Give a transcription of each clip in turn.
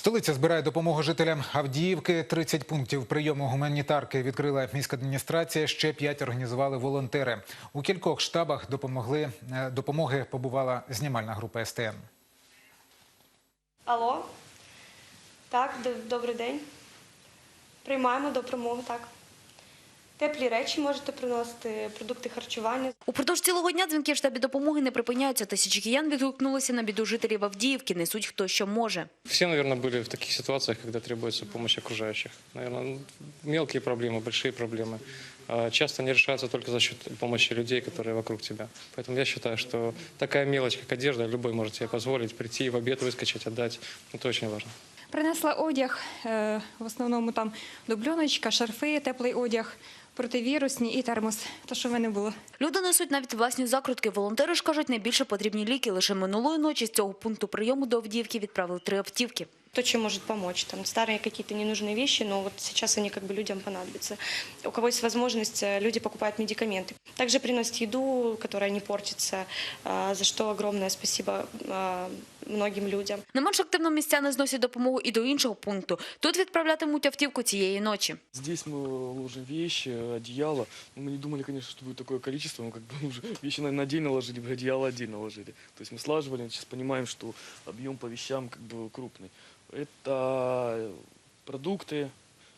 Столиця збирає допомогу жителям Авдіївки. 30 пунктів прийому гуманітарки відкрила міська адміністрація. Ще 5 організували волонтери. У кількох штабах допомогли е, допомоги побувала знімальна група СТН. Алло. Так, добрий день. Приймаємо допомогу, так Теплі речі можете приносити, продукти харчування. Упродовж цілого дня дзвінки в штабі допомоги не припиняються. Тисячі киян відгукнулися на біду жителів Авдіївки. Несуть хто що може. Все, наверное, были в таких ситуациях, когда требуется помощь окружающих. Наверное, мелкие проблемы, большие проблемы а, часто не решаются только за счет помощи людей, которые вокруг тебя. Поэтому я считаю, что такая мелочь, как одежда, любой может себе позволить прийти в обед выскочить, отдать. Это очень важно. Принесла одяг, е, в основному там дубльоночка, шарфи, теплий одяг, противірусні і термос, то що в мене було. Люди несуть навіть власні закрутки. Волонтери ж кажуть, найбільше потрібні ліки. Лише минулої ночі з цього пункту прийому до Авдіївки відправили три автівки. То, чем может помочь. Там старые какие-то ненужные вещи, но вот сейчас они как бы людям понадобятся. У кого есть возможность, э, люди покупают медикаменты. Также приносят еду, которая не портится, а, за что огромное спасибо а, многим людям. Не менш активно містяни зносять допомогу і до іншого пункту. Тут відправлятимуть автівку цієї ночі. Здесь мы ложим вещи, одеяло. Ну, Мы не думали, конечно, что будет такое количество. Мы как бы уже вещи, наверное, отдельно ложили, бы одеяло отдельно ложили. То есть мы слаживали, сейчас понимаем, что объем по вещам как бы крупный. Это продукты,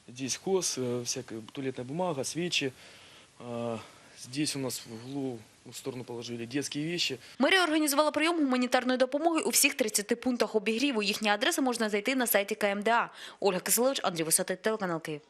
здесь хоз, э, всякая туалетная бумага, свечи. А, Здесь у нас в углу в сторону положили детские вещи. Мерія організувала прийом гуманітарної допомоги у всіх 30 пунктах обігріву. Їхні адреси можна знайти на сайті КМДА. Ольга Киселевич, Андрій Висотий, телеканал Київ.